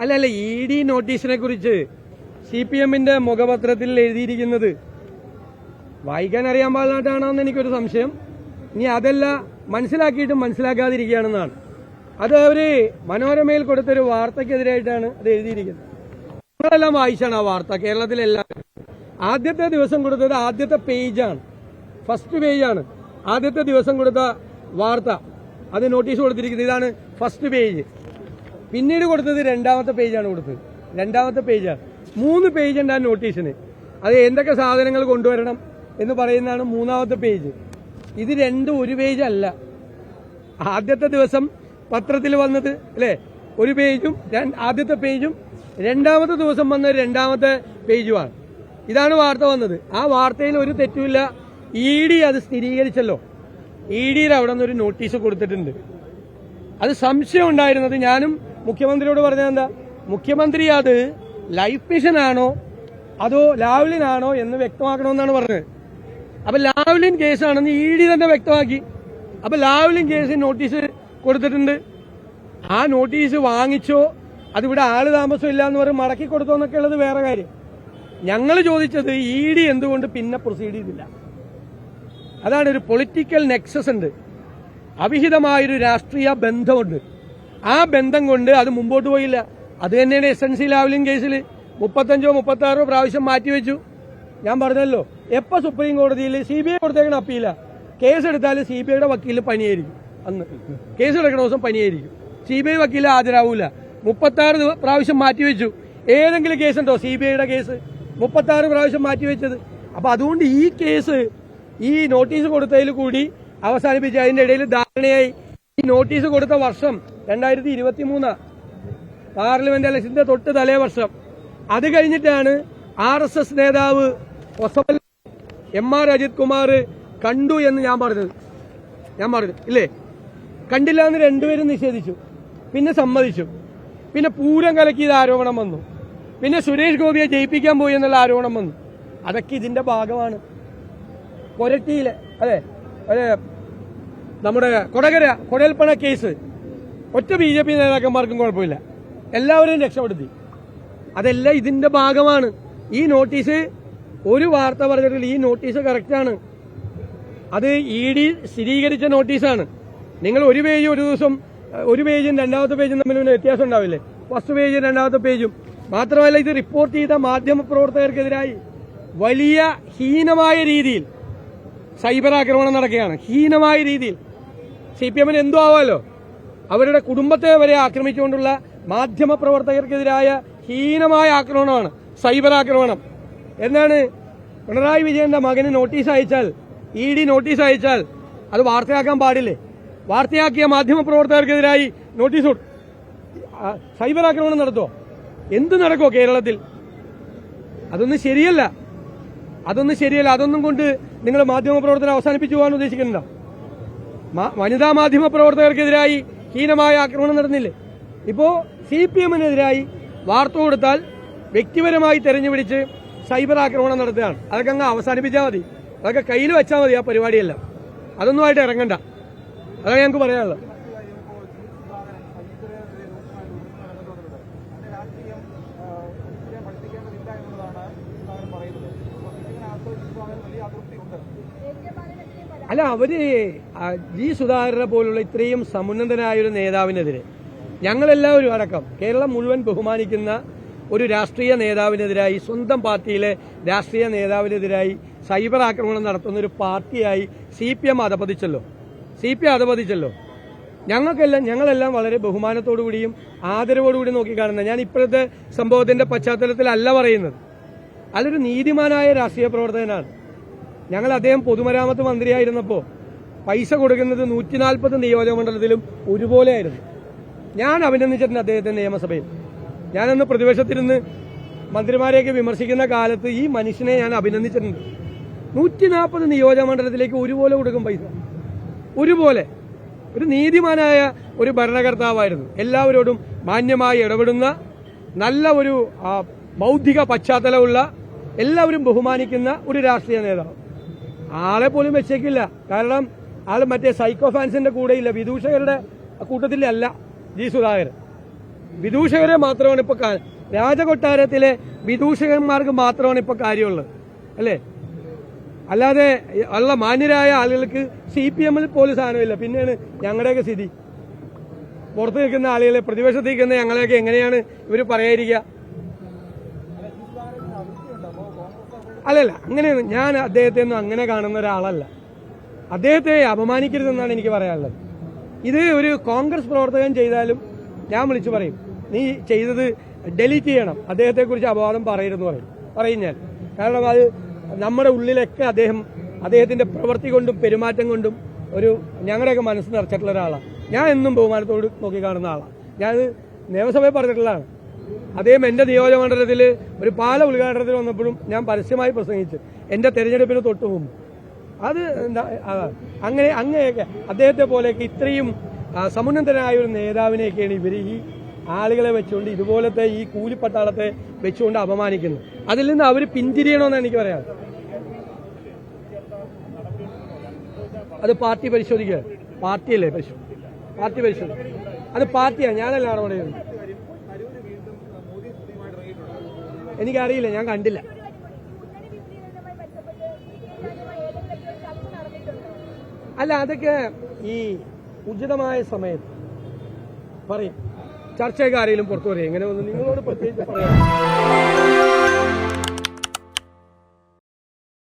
അല്ല അല്ല E D നോട്ടീസിനെ കുറിച്ച് സി പി എമ്മിന്റെ മുഖപത്രത്തിൽ എഴുതിയിരിക്കുന്നത്. വായിക്കാൻ അറിയാൻ പാടില്ലാട്ടാണോ എന്ന് എനിക്കൊരു സംശയം. ഇനി അതല്ല മനസ്സിലാക്കിയിട്ടും മനസ്സിലാക്കാതിരിക്കുകയാണെന്നാണ്. അത് അവർ മനോരമയിൽ കൊടുത്തൊരു വാർത്തക്കെതിരായിട്ടാണ് അത് എഴുതിയിരിക്കുന്നത്. നമ്മളെല്ലാം വായിച്ചാണ് ആ വാർത്ത കേരളത്തിലെല്ലാം. ആദ്യത്തെ ദിവസം കൊടുത്തത് ആദ്യത്തെ പേജാണ്. ഫസ്റ്റ് പേജാണ്. ആദ്യത്തെ ദിവസം കൊടുത്ത വാർത്ത. അത് നോട്ടീസ് കൊടുത്തിരിക്കുന്നത്. ഇതാണ് ഫസ്റ്റ് പേജ് പിന്നീട് കൊടുത്തത് രണ്ടാമത്തെ പേജാണ് കൊടുത്തത്. രണ്ടാമത്തെ പേജാണ് മൂന്ന് പേജ് ഉണ്ട് ആ നോട്ടീസിന് അത് എന്തൊക്കെ സാധനങ്ങൾ കൊണ്ടുവരണം എന്ന് പറയുന്നതാണ് മൂന്നാമത്തെ പേജ്. ഇത് രണ്ടും ഒരു പേജ് അല്ല ആദ്യത്തെ ദിവസം പത്രത്തിൽ വന്നത് അല്ലേ? ഒരു പേജും ആദ്യത്തെ പേജും രണ്ടാമത്തെ ദിവസം വന്ന രണ്ടാമത്തെ പേജുമാണ്. ഇതാണ് വാർത്ത വന്നത്. ആ വാർത്തയിൽ ഒരു തെറ്റുമില്ല. ഇ ഡി അത് സ്ഥിരീകരിച്ചല്ലോ. ഇ ഡിയിൽ അവിടെ ഒരു നോട്ടീസ് കൊടുത്തിട്ടുണ്ട്. അത് സംശയം ഉണ്ടായിരുന്നത് ഞാനും മുഖ്യമന്ത്രിയോട് പറഞ്ഞത് എന്താ മുഖ്യമന്ത്രി അത് ലൈഫ് മിഷൻ ആണോ അതോ ലാവ്ലിനാണോ എന്ന് വ്യക്തമാക്കണമെന്നാണ് പറഞ്ഞത്. അപ്പൊ ലാവ്ലിൻ കേസാണെന്ന് ഇ ഡി തന്നെ വ്യക്തമാക്കി. അപ്പൊ ലാവ്ലിൻ കേസിന് നോട്ടീസ് കൊടുത്തിട്ടുണ്ട്. ആ നോട്ടീസ് വാങ്ങിച്ചോ? അതിവിടെ ആൾ താമസം ഇല്ല എന്ന് പറഞ്ഞ് മടക്കി കൊടുത്തോ എന്നൊക്കെ ഉള്ളത് വേറെ കാര്യം. ഞങ്ങൾ ചോദിച്ചത് ഇ ഡി എന്തുകൊണ്ട് പിന്നെ പ്രൊസീഡ് ചെയ്തില്ല? അതാണ് ഒരു പൊളിറ്റിക്കൽ നെക്സസ് ഉണ്ട്. അവിഹിതമായൊരു രാഷ്ട്രീയ ബന്ധമുണ്ട്. ആ ബന്ധം കൊണ്ട് അത് മുമ്പോട്ട് പോയില്ല. അത് തന്നെയാണ് എസ് എൻ സി ലാവലിംഗ് കേസിൽ മുപ്പത്തഞ്ചോ മുപ്പത്തി ആറോ പ്രാവശ്യം മാറ്റിവെച്ചു ഞാൻ പറഞ്ഞല്ലോ എപ്പോ സുപ്രീം കോടതിയിൽ സി ബി ഐ കൊടുത്തേക്കണ അപ്പീല. കേസ് എടുത്താൽ സി ബി ഐയുടെ വക്കീൽ പണിയായിരിക്കും അന്ന്. കേസ് എടുക്കണ ദിവസം പനിയായിരിക്കും. സി ബി ഐ വക്കീൽ ഹാജരാവൂല. മുപ്പത്തി ആറ് പ്രാവശ്യം മാറ്റിവെച്ചു ഏതെങ്കിലും കേസ് ഉണ്ടോ സി ബി ഐയുടെ കേസ്? മുപ്പത്തി ആറ് പ്രാവശ്യം മാറ്റിവെച്ചത് അപ്പൊ അതുകൊണ്ട് ഈ കേസ് ഈ നോട്ടീസ് കൊടുത്തതിൽ കൂടി അവസാനിപ്പിച്ച് അതിന്റെ ഇടയിൽ ധാരണയായി ഈ നോട്ടീസ് കൊടുത്ത വർഷം രണ്ടായിരത്തി ഇരുപത്തി മൂന്ന് പാർലമെന്റ് ഇലക്ഷന്റെ തൊട്ട് തലേ വർഷം. അത് കഴിഞ്ഞിട്ടാണ് ആർ എസ് എസ് നേതാവ് എം ആർ അജിത് കുമാർ കണ്ടു എന്ന് ഞാൻ പറഞ്ഞത്. ഞാൻ പറഞ്ഞു ഇല്ലേ? കണ്ടില്ല എന്ന് രണ്ടുപേരും നിഷേധിച്ചു. പിന്നെ സമ്മതിച്ചു. പിന്നെ പൂരം കലക്കിയത് ആരോപണം വന്നു. പിന്നെ സുരേഷ് ഗോപിയെ ജയിപ്പിക്കാൻ പോയി എന്നുള്ള ആരോപണം വന്നു. അതൊക്കെ ഇതിന്റെ ഭാഗമാണ്. കൊരട്ടിയിലെ അതെ അതെ നമ്മുടെ കൊടകര കൊടൽപ്പണ കേസ് ഒറ്റ ബി ജെ പി നേതാക്കന്മാർക്കും കുഴപ്പമില്ല. എല്ലാവരെയും രക്ഷപ്പെടുത്തി. അതെല്ലാം ഇതിന്റെ ഭാഗമാണ്. ഈ നോട്ടീസ് ഒരു വാർത്ത പറഞ്ഞിട്ടില്ല. ഈ നോട്ടീസ് കറക്റ്റാണ് അത് ഇ ഡി സ്ഥിരീകരിച്ച നോട്ടീസാണ് നിങ്ങൾ ഒരു പേജ് ഒരു ദിവസം ഒരു പേജും രണ്ടാമത്തെ പേജും തമ്മിൽ പിന്നെ വ്യത്യാസം ഉണ്ടാവില്ലേ? ഫസ്റ്റ് പേജും രണ്ടാമത്തെ പേജും മാത്രമല്ല ഇത് റിപ്പോർട്ട് ചെയ്ത മാധ്യമ പ്രവർത്തകർക്കെതിരായി വലിയ ഹീനമായ രീതിയിൽ സൈബർ ആക്രമണം നടക്കുകയാണ്. ഹീനമായ രീതിയിൽ. സി പി എമ്മിന് എന്തോ ആവാലോ? അവരുടെ കുടുംബത്തെ വരെ ആക്രമിച്ചുകൊണ്ടുള്ള മാധ്യമ പ്രവർത്തകർക്കെതിരായ ഹീനമായ ആക്രമണമാണ് സൈബർ ആക്രമണം. എന്നാണ് പിണറായി വിജയന്റെ മകന് നോട്ടീസ് അയച്ചാൽ ഇ ഡി നോട്ടീസ് അയച്ചാൽ അത് വാർത്തയാക്കാൻ പാടില്ലേ? വാർത്തയാക്കിയ മാധ്യമ പ്രവർത്തകർക്കെതിരായി നോട്ടീസ് സൈബർ ആക്രമണം നടത്തുമോ എന്ത് നടക്കുമോ കേരളത്തിൽ? അതൊന്നും ശരിയല്ല. അതൊന്നും ശരിയല്ല. അതൊന്നും കൊണ്ട് നിങ്ങൾ മാധ്യമ പ്രവർത്തനം അവസാനിപ്പിച്ചു പോകാൻ ഉദ്ദേശിക്കുന്നുണ്ടോ? വനിതാ മാധ്യമ പ്രവർത്തകർക്കെതിരായി ഹീനമായ ആക്രമണം നടന്നില്ലേ? ഇപ്പോൾ സി പി എമ്മിനെതിരായി വാർത്ത കൊടുത്താൽ വ്യക്തിപരമായി തെരഞ്ഞുപിടിച്ച് സൈബർ ആക്രമണം നടത്തുകയാണ്. അതൊക്കെ അങ്ങ് അവസാനിപ്പിച്ചാൽ മതി. അതൊക്കെ കയ്യിൽ വെച്ചാൽ മതി ആ പരിപാടിയെല്ലാം. അതൊന്നുമായിട്ട് ഇറങ്ങണ്ട. അതാണ് ഞങ്ങൾക്ക് പറയാനുള്ളത്. അല്ല അവർ ജി സുധാകരനെ പോലുള്ള ഇത്രയും സമുന്നതനായ ഒരു നേതാവിനെതിരെ ഞങ്ങളെല്ലാവരും അടക്കം കേരളം മുഴുവൻ ബഹുമാനിക്കുന്ന ഒരു രാഷ്ട്രീയ നേതാവിനെതിരായി സ്വന്തം പാർട്ടിയിലെ രാഷ്ട്രീയ നേതാവിനെതിരായി സൈബർ ആക്രമണം നടത്തുന്ന ഒരു പാർട്ടിയായി സി പി എം അധപതിച്ചല്ലോ. സി പി അധപതിച്ചല്ലോ. ഞങ്ങൾക്കെല്ലാം ഞങ്ങളെല്ലാം വളരെ ബഹുമാനത്തോടു കൂടിയും ആദരവോടുകൂടി നോക്കിക്കാണുന്നത് ഞാൻ ഇപ്പോഴത്തെ സംഭവത്തിന്റെ പശ്ചാത്തലത്തിലല്ല പറയുന്നത്. അതൊരു നീതിമാനായ രാഷ്ട്രീയ പ്രവർത്തകനാണ്. ഞങ്ങൾ അദ്ദേഹം പൊതുമരാമത്ത് മന്ത്രിയായിരുന്നപ്പോൾ പൈസ കൊടുക്കുന്നത് നൂറ്റി നാൽപ്പത് നിയോജകമണ്ഡലത്തിലും ഒരുപോലെയായിരുന്നു. ഞാൻ അഭിനന്ദിച്ചിട്ടുണ്ട് അദ്ദേഹത്തെ നിയമസഭയിൽ. ഞാനന്ന് പ്രതിപക്ഷത്തിരുന്ന് മന്ത്രിമാരെയൊക്കെ വിമർശിക്കുന്ന കാലത്ത് ഈ മനുഷ്യനെ ഞാൻ അഭിനന്ദിച്ചിട്ടുണ്ട്. നൂറ്റി നാൽപ്പത് നിയോജകമണ്ഡലത്തിലേക്ക് ഒരുപോലെ കൊടുക്കും പൈസ. ഒരുപോലെ. ഒരു നീതിമാനായ ഒരു ഭരണകർത്താവായിരുന്നു. എല്ലാവരോടും മാന്യമായി ഇടപെടുന്ന നല്ല ഒരു ബൗദ്ധിക പശ്ചാത്തലമുള്ള എല്ലാവരും ബഹുമാനിക്കുന്ന ഒരു രാഷ്ട്രീയ നേതാവ്. ആളെ പോലും വെച്ചേക്കില്ല. കാരണം ആൾ മറ്റേ സൈക്കോ ഫാൻസിന്റെ കൂടെയില്ല. വിദൂഷകരുടെ കൂട്ടത്തിലല്ല ജി സുധാകരൻ. വിദൂഷകരെ മാത്രമാണ് ഇപ്പൊ രാജകൊട്ടാരത്തിലെ വിദൂഷകന്മാർക്ക് മാത്രമാണ് ഇപ്പൊ കാര്യമുള്ളത്. അല്ലേ? അല്ലാതെ ഉള്ള മാന്യരായ ആളുകൾക്ക് സി പി എമ്മിൽ പോലും സാധനമില്ല. പിന്നെയാണ് ഞങ്ങളുടെയൊക്കെ സ്ഥിതി. പുറത്ത് നിൽക്കുന്ന ആളുകളെ പ്രതിപക്ഷത്ത് നിൽക്കുന്ന ഞങ്ങളെയൊക്കെ എങ്ങനെയാണ് ഇവർ പറയാതിരിക്കുക? അല്ലല്ല അങ്ങനെയാണ് ഞാൻ അദ്ദേഹത്തെ ഒന്നും അങ്ങനെ കാണുന്ന ഒരാളല്ല. അദ്ദേഹത്തെ അപമാനിക്കരുതെന്നാണ് എനിക്ക് പറയാനുള്ളത്. ഇത് ഒരു കോൺഗ്രസ് പ്രവർത്തകൻ ചെയ്താലും ഞാൻ വിളിച്ചു പറയും നീ ചെയ്തത് ഡെലീറ്റ് ചെയ്യണം. അദ്ദേഹത്തെക്കുറിച്ച് അപവാദം പറയരുതെന്ന് പറയും. പറയും ഞാൻ. കാരണം അത് നമ്മുടെ ഉള്ളിലൊക്കെ അദ്ദേഹം അദ്ദേഹത്തിന്റെ പ്രവൃത്തി കൊണ്ടും പെരുമാറ്റം കൊണ്ടും ഒരു ഞങ്ങളുടെയൊക്കെ മനസ്സ് നിറച്ചിട്ടുള്ള ഒരാളാണ്. ഞാൻ എന്നും ബഹുമാനത്തോട് നോക്കി കാണുന്ന ആളാണ്. ഞാൻ നിയമസഭയിൽ പറഞ്ഞിട്ടുള്ളതാണ്. അദ്ദേഹം എന്റെ നിയോജകമണ്ഡലത്തിൽ ഒരു പാല ഉദ്ഘാടനത്തിൽ വന്നപ്പോഴും ഞാൻ പരസ്യമായി പ്രസംഗിച്ചു എന്റെ തെരഞ്ഞെടുപ്പിന് തൊട്ടു മുമ്പ്. അത് എന്താ അങ്ങനെ അങ്ങനെയൊക്കെ അദ്ദേഹത്തെ പോലെയൊക്കെ ഇത്രയും സമുന്നതനായ ഒരു നേതാവിനെയൊക്കെയാണ് ഇവർ ഈ ആളുകളെ വെച്ചുകൊണ്ട് ഇതുപോലത്തെ ഈ കൂലിപ്പട്ടാളത്തെ വെച്ചുകൊണ്ട് അപമാനിക്കുന്നത്. അതിൽ നിന്ന് അവർ പിന്തിരിയണമെന്നാണ് എനിക്ക് പറയാം. അത് പാർട്ടി പരിശോധിക്കുക. പാർട്ടിയല്ലേ പരിശോധിക്കുക പാർട്ടി പരിശോധിക്കുക അത് പാർട്ടിയാണ്. ഞാനല്ല നടപടി എനിക്കറിയില്ല ഞാൻ കണ്ടില്ല. അല്ല അതൊക്കെ ഈ ഉചിതമായ സമയത്ത് പറയും. ചർച്ചയൊക്കെ ആരെങ്കിലും പുറത്തു പറയും ഇങ്ങനെ ഒന്ന് നിങ്ങളോട് പ്രത്യേകിച്ച് പറയാം.